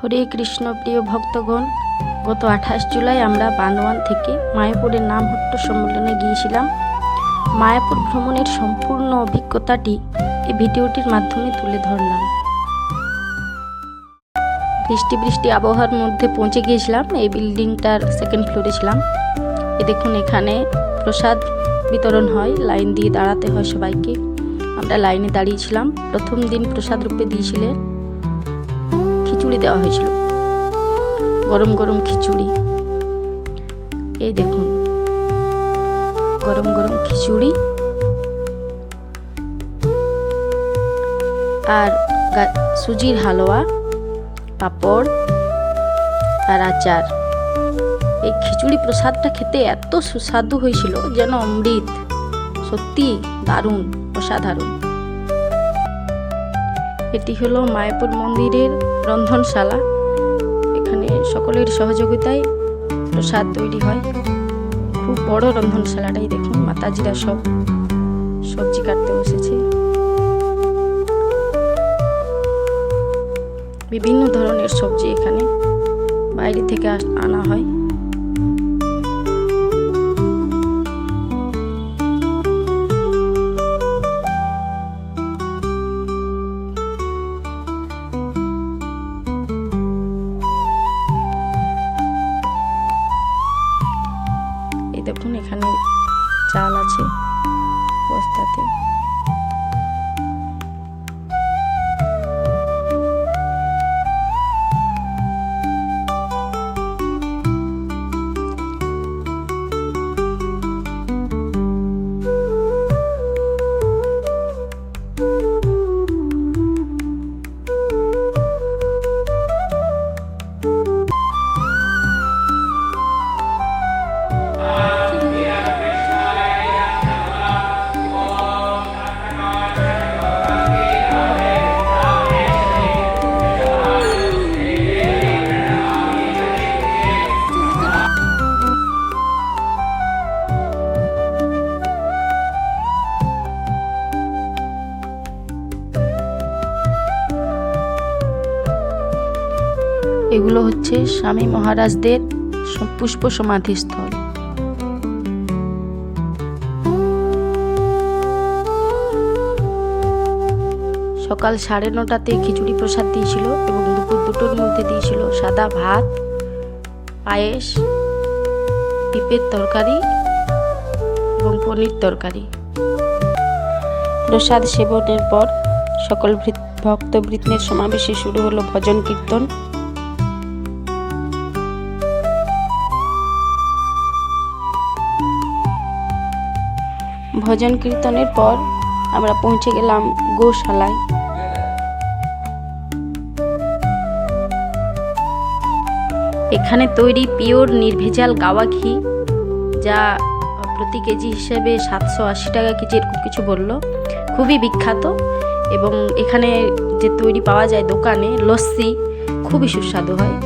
হরে কৃষ্ণ প্রিয় ভক্তগণ, গত আঠাশ জুলাই আমরা বান্দোয়ান থেকে মায়াপুরের নামহট্ট সম্মেলনে গিয়েছিলাম। মায়াপুর ভ্রমণের সম্পূর্ণ অভিজ্ঞতাটি এই ভিডিওটির মাধ্যমে তুলে ধরলাম। বৃষ্টি বৃষ্টি আবহাওয়ার মধ্যে পৌঁছে গিয়েছিলাম, এই বিল্ডিংটার সেকেন্ড ফ্লোরে ছিলাম। এ দেখুন এখানে প্রসাদ বিতরণ হয়, লাইন দিয়ে দাঁড়াতে হয় সবাইকে। আমরা লাইনে দাঁড়িয়েছিলাম প্রথম দিন প্রসাদ রূপে দিয়েছিলেন। খিচুড়ি দেওয়া হয়েছিল। গরম গরম খিচুড়ি। এই দেখুন। গরম গরম খিচুড়ি। আর সুজির হালুয়া, পাঁপড় আর আচার। এই খিচুড়ি প্রসাদটা খেতে এত সুস্বাদু হয়েছিল যেন অমৃত। সত্যি দারুণ, অসাধারণ। এটি হলো মায়াপুর মন্দিরের রন্ধনশালা। এখানে সকলের সহযোগিতায় প্রসাদ তৈরি হয়। খুব বড় রন্ধনশালাটাই দেখুন, মাতাজিরা সব সবজি কাটতে বসেছে। বিভিন্ন ধরনের সবজি এখানে বাইরে থেকে আনা হয়। আছে। বস্তাতে। হচ্ছে স্বামী মহারাজদের পুষ্প সমাধিস্থল। সকাল সাড়ে নটাতে খিচুড়ি প্রসাদ দিয়েছিল এবং দুপুর দুটোর মধ্যে দিয়েছিল সাদা ভাত, পায়েস পিপের তরকারি এবং পনির তরকারি। প্রসাদ সেবনের পর সকল ভক্তবৃত্নের সমাবেশে শুরু হলো ভজন কীর্তন। ভজন কীর্তনের পর আমরা পৌঁছে গেলাম গোশালায়। এখানে তৈরি পিওর নির্ভেজাল গাওয়া ঘি, যা প্রতি কেজি হিসেবে সাতশো আশি টাকা কেজি এরকম কিছু বলল। খুবই বিখ্যাত এবং এখানে যে তৈরি পাওয়া যায় দোকানে, লস্যি, খুবই সুস্বাদু হয়।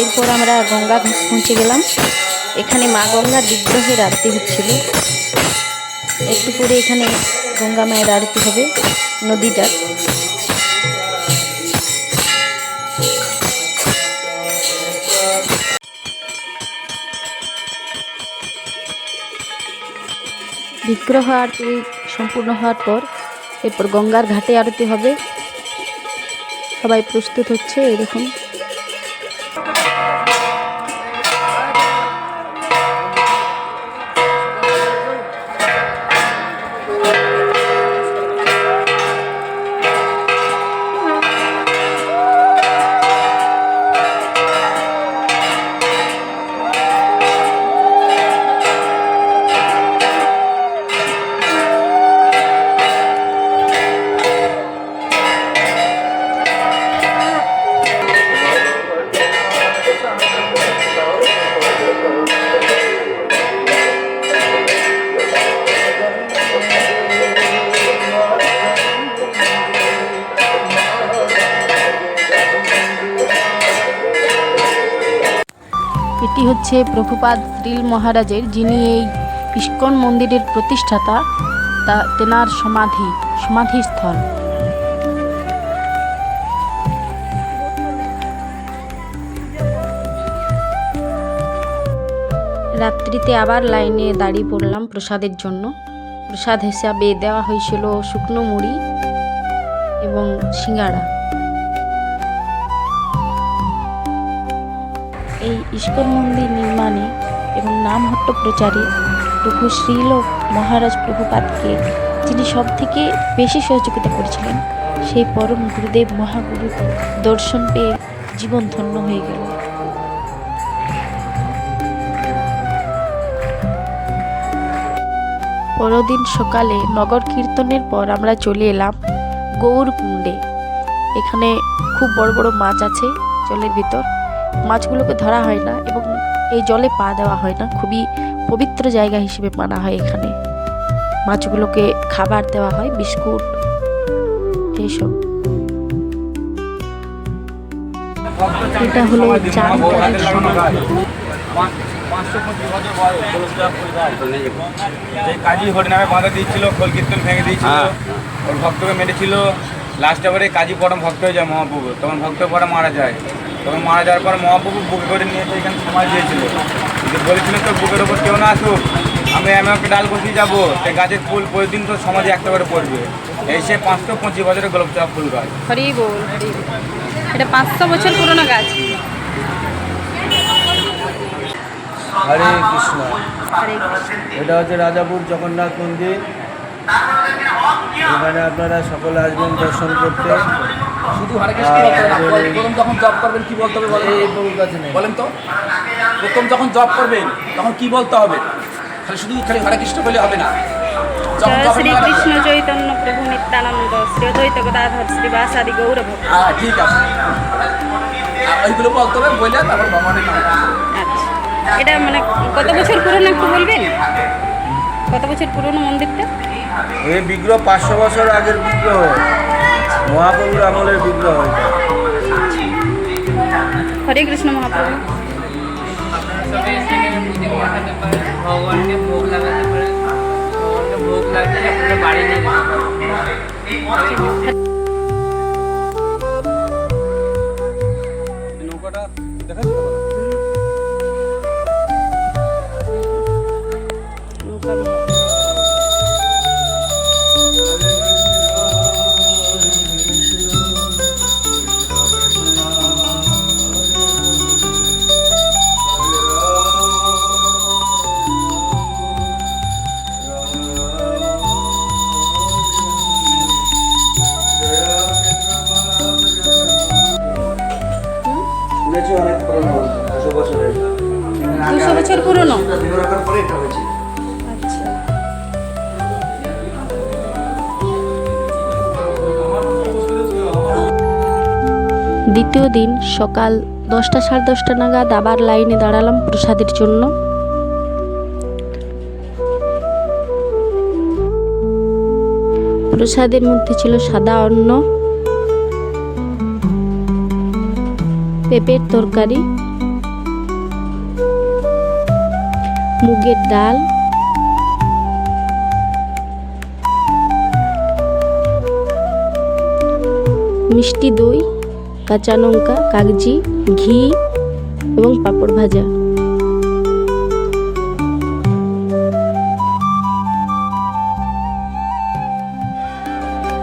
এরপর আমরা গঙ্গা ঘাট পৌঁছে গেলাম। এখানে মা গঙ্গার বিগ্রহের আরতি হচ্ছিল। একটু পরে এখানে গঙ্গা মায়ের আরতি হবে নদীটার বিগ্রহ আরতি সম্পূর্ণ হওয়ার পর এরপর গঙ্গার ঘাটে আরতি হবে। সবাই প্রস্তুত হচ্ছে দেখুন। হচ্ছে প্রভুপাদ শ্রীল মহারাজের, যিনি এই ইস্কন মন্দিরের প্রতিষ্ঠাতা, তা তেনার সমাধি, সমাধিস্থল। রাত্রিতে আবার লাইনে দাঁড়িয়ে পড়লাম প্রসাদের জন্য। প্রসাদ হিসাবে দেওয়া হয়েছিল শুকনো মুড়ি এবং সিঙ্গাড়া। ইস্কন মন্দির নির্মাণে এবং নামহট্ট প্রচারে প্রভু শ্রীল মহারাজ প্রভুপাদকে, যিনি সব থেকে বেশি সহযোগিতা করেছিলেন, সেই পরম গুরুদেব মহাগুরু দর্শন পেয়ে জীবন ধন্য হয়ে গেল। পরদিন সকালে নগর কীর্তনের পর আমরা চলে এলাম গৌর কুণ্ডে এখানে খুব বড় বড় মাছ আছে জলের ভিতর। মাছগুলোকে ধরা হয় না এবং এই জলে পা দেওয়া হয় না। খুবই পবিত্র জায়গা হিসেবে মানা হয় এখানে। মাছগুলোকে খাবার দেওয়া হয় বিস্কুট এইসব। এটা হলো কাজী হরিনামে বাঁধা দিয়েছিল খোল কীর্তন ভেঙে দিয়েছিল ওর ভক্তকে মেরেছিল। লাস্টে পরে কাজী পরম ভক্ত হয়ে যায় মহাপ্রভু। তখন ভক্ত পরে মারা যায়। তখন মারা যাওয়ার পর মহাপ্রভু বুকে করে নিয়ে এসে এখানে সমাজ দিয়েছিল। কিন্তু বলেছিলেন তো বুকের ওপর কেউ না আসুক আমি আমি একটা ডাল বসিয়ে যাব সে গাছের ফুল প্রতিদিন তো সমাজে একটা করে পড়বে। এই সে পাঁচশো পঁচিশ বছরের গোলাপ চাপ ফুল গাছ। হরি বল হরি এটা পাঁচশো বছর পুরনো গাছ। হরে কৃষ্ণ। এটা হচ্ছে রাজাপুর জগন্নাথ মন্দির। এখানে আপনারা সকলে আসবেন দর্শন করতে। শুধু হরে কৃষ্ণ। আর- প্রথম যখন জব করবেন কি বলতে হবে বলেন? এই প্রভুর কাছে নেই। বলেন তো। প্রথম যখন জব করবেন তখন কি বলতে হবে? খালি শুধু খালি হরে কৃষ্ণ বলে হবে না। যখন জয় জব শ্রী কৃষ্ণ চৈতন্য প্রভু নিত্যানন্দ শ্রী অদ্বৈত গদাধর শ্রীবাসাদি গৌরভ হ্যাঁ ঠিক আছে। ওইগুলো বলতে হবে বলে তারপর ভগবানের নাম। আচ্ছা। এটা মানে কত বছর পুরনো একটু বলবেন? কত বছর পুরনো মন্দিরটা? এই বিগ্রহ পাঁচশো বছর আগের বিগ্রহ। মহাপ্রভুর আমলের বিগ্রহ এটা। হরে কৃষ্ণ মহাপ্রভু। সবাই এখানে পুজো দেখাতে পারেন ভগবানকে ভোগ লাগাতে পারেন ভগবানকে ভোগ লাগিয়ে আপনারা বাড়ি নিয়ে নৌকাটা দেখা দ্বিতীয় দিন সকাল দশটা সাড়ে দশটা নাগাদ আবার লাইনে দাঁড়ালাম প্রসাদের জন্য। প্রসাদের মধ্যে ছিল সাদা অন্ন, পেঁপের তরকারি, মুগের ডাল, মিষ্টি দই কাঁচা লঙ্কা, কাগজি, ঘি এবং পাঁপড় ভাজা।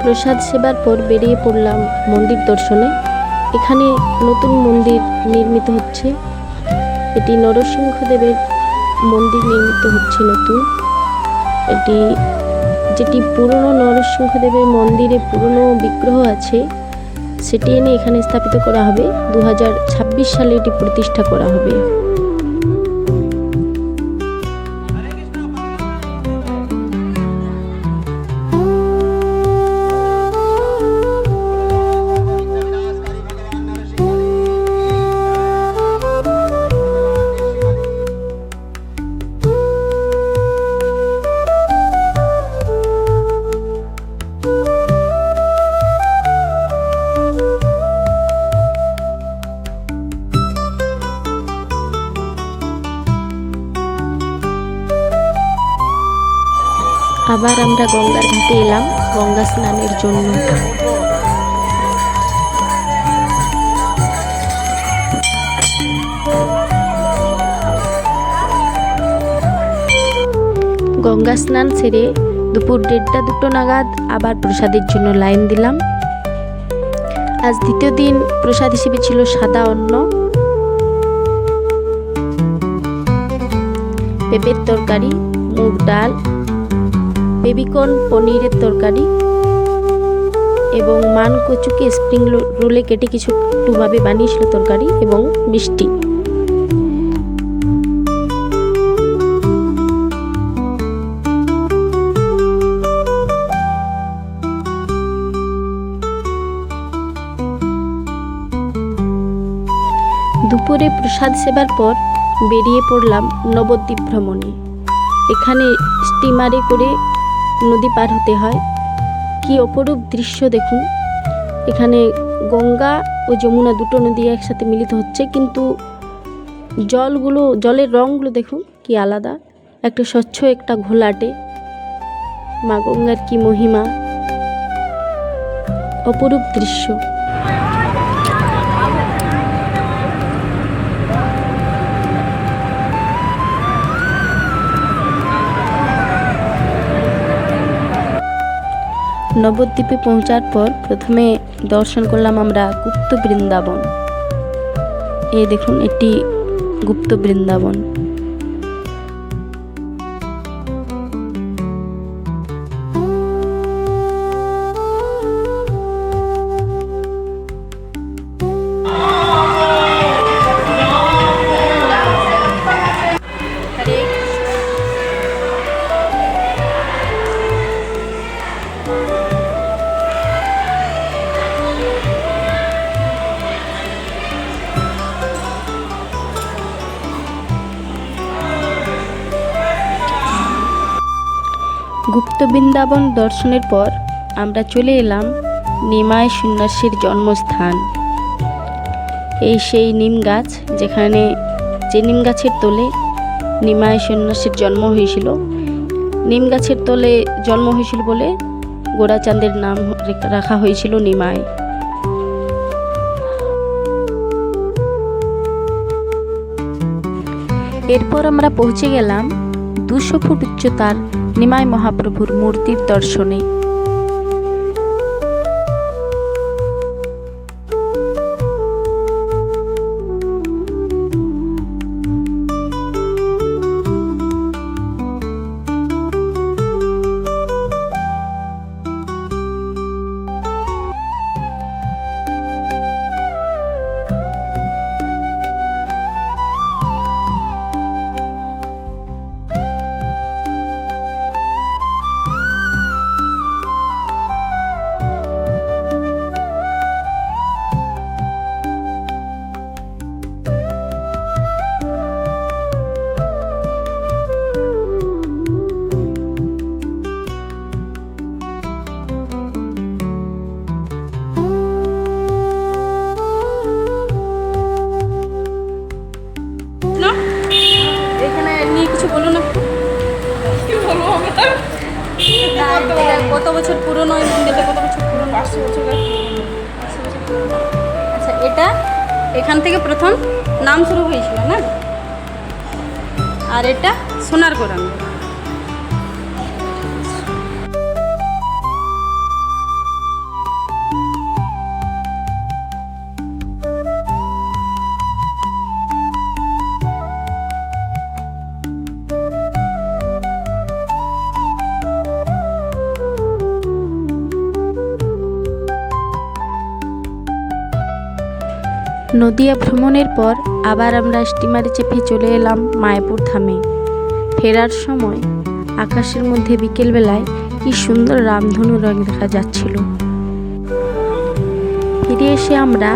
প্রসাদ সেবার পর বেরিয়ে পড়লাম মন্দির দর্শনে। এখানে নতুন মন্দির নির্মিত হচ্ছে। এটি নরসিংহদেবের মন্দির নির্মিত হচ্ছে নতুন। এটি, যেটি পুরনো নরসিংহদেবের মন্দিরে পুরনো বিগ্রহ আছে। সেটি এনে এখানে স্থাপিত করা হবে। দু হাজার ছাব্বিশ সালে এটি প্রতিষ্ঠা করা হবে। আবার আমরা গঙ্গার ঘাটে এলাম, গঙ্গা স্নানের জন্য। গঙ্গা স্নান সেরে দুপুর দেড়টা দুটো নাগাদ আবার প্রসাদের জন্য লাইন দিলাম। আজ দ্বিতীয় দিন প্রসাদ হিসেবে ছিল সাদা অন্ন। পেঁপের তরকারি, মুগ ডাল বেবিকর্ন পনিরের তরকারি এবং মান কচুকে স্প্রিং রোলে কেটে কিছু একটুভাবে বানিয়েছিল তরকারি এবং মিষ্টি। দুপুরে প্রসাদ সেবার পর বেরিয়ে পড়লাম নবদ্বীপ ভ্রমণে। এখানে স্টিমারে করে নদী পার হতে হয়। কি অপরূপ দৃশ্য দেখুন। এখানে গঙ্গা ও যমুনা দুটো নদী একসাথে মিলিত হচ্ছে, কিন্তু জলগুলো, জলের রঙগুলো দেখুন, কি আলাদা। একটা স্বচ্ছ, একটা ঘোলাটে। মা গঙ্গার কি মহিমা। অপরূপ দৃশ্য। নবদ্বীপে পৌঁছার পর প্রথমে দর্শন করলাম আমরা গুপ্ত বৃন্দাবন। এই দেখুন এটি গুপ্ত বৃন্দাবন। গুপ্ত বৃন্দাবন দর্শনের পর আমরা চলে এলাম নিমায় সন্ন্যাসীর জন্মস্থান। এই সেই নিম গাছ যেখানে যে নিম গাছের তলে নিমায় সন্ন্যাসীর জন্ম হয়েছিল। নিম গাছের তলে জন্ম হয়েছিল বলে গোড়াচাঁদের নাম রেখা- হয়েছিল নিমায় এরপর আমরা পৌঁছে গেলাম দুশো ফুট উচ্চতার নিমাই মহাপ্রভুর মূর্তির দর্শনে কত বছর পুরনো এই মন্দিরটা? কত বছর পুরনো? পাঁচশো বছর আচ্ছা এটা এখান থেকে প্রথম নাম শুরু হয়েছিল না? আর এটা সোনার কোরআন নদিয়া ভ্রমণের পর আবার আমরা স্টিমারে চেপে চলে এলাম মায়াপুর ধামে। ফেরার সময় আকাশের মধ্যে বিকেলবেলায় কি সুন্দর রামধনু রং দেখা যাচ্ছিল। ফিরে এসে আমরা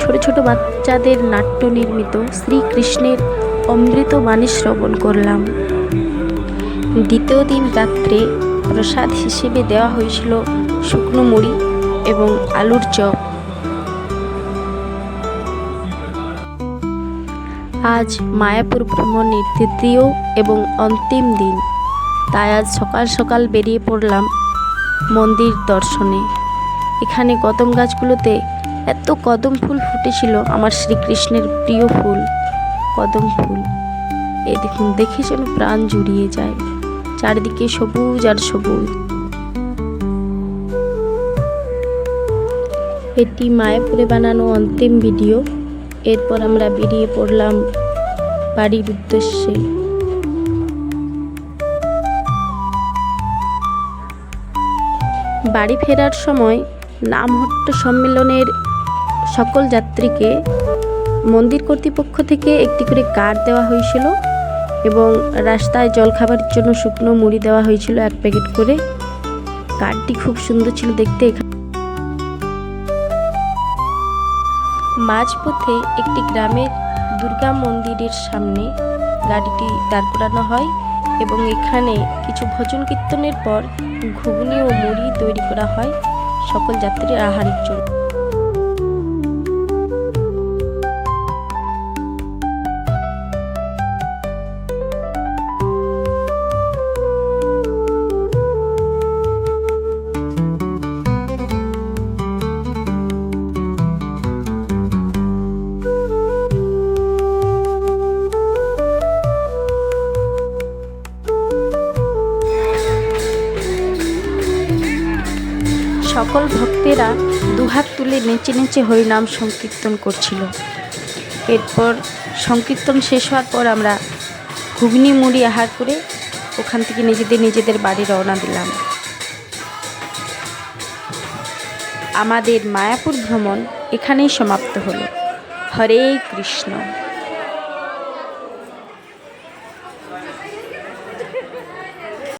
ছোট ছোট বাচ্চাদের নাট্য নির্মিত শ্রীকৃষ্ণের অমৃত বাণী শ্রবণ করলাম। দ্বিতীয় দিন রাত্রে প্রসাদ হিসেবে দেওয়া হয়েছিল শুকনো মুড়ি এবং আলুর চপ। আজ মায়াপুর ভ্রমণের তৃতীয় এবং অন্তিম দিন। তাই আজ সকাল সকাল বেরিয়ে পড়লাম মন্দির দর্শনে। এখানে কদম গাছগুলোতে এত কদম ফুল ফুটেছিল আমার শ্রীকৃষ্ণের প্রিয় ফুল, কদম ফুল। এই দেখুন, দেখে যেন প্রাণ জুড়িয়ে যায়, চারিদিকে সবুজ আর সবুজ। এটি মায়াপুরে বানানো অন্তিম ভিডিও। এরপর আমরা বেরিয়ে পড়লাম বাড়ির উদ্দেশ্যে। বাড়ি ফেরার সময় নামহট্ট সম্মেলনের সকল যাত্রীকে মন্দির কর্তৃপক্ষ থেকে একটি করে কার্ড দেওয়া হয়েছিল এবং রাস্তায় জলখাবারের জন্য শুকনো মুড়ি দেওয়া হয়েছিল এক প্যাকেট করে। কার্ডটি খুব সুন্দর ছিল দেখতে। মাঝপথে একটি গ্রামের দুর্গা মন্দিরের সামনে গাড়িটি দাঁড় করানো হয় এবং এখানে কিছু ভজন কীর্তনের পর ঘুগনি ও মুড়ি তৈরি করা হয়। সকল যাত্রীর আহারের জন্য। সকল ভক্তেরা দুহাত তুলে নেচে নেচে হরিনাম সংকীর্তন করছিল। এরপর সংকীর্তন শেষ হওয়ার পর আমরা ঘুগনি মুড়ি আহার করে ওখান থেকে নিজেদের নিজেদের বাড়ি রওনা দিলাম। আমাদের মায়াপুর ভ্রমণ এখানেই সমাপ্ত হলো। হরে কৃষ্ণ।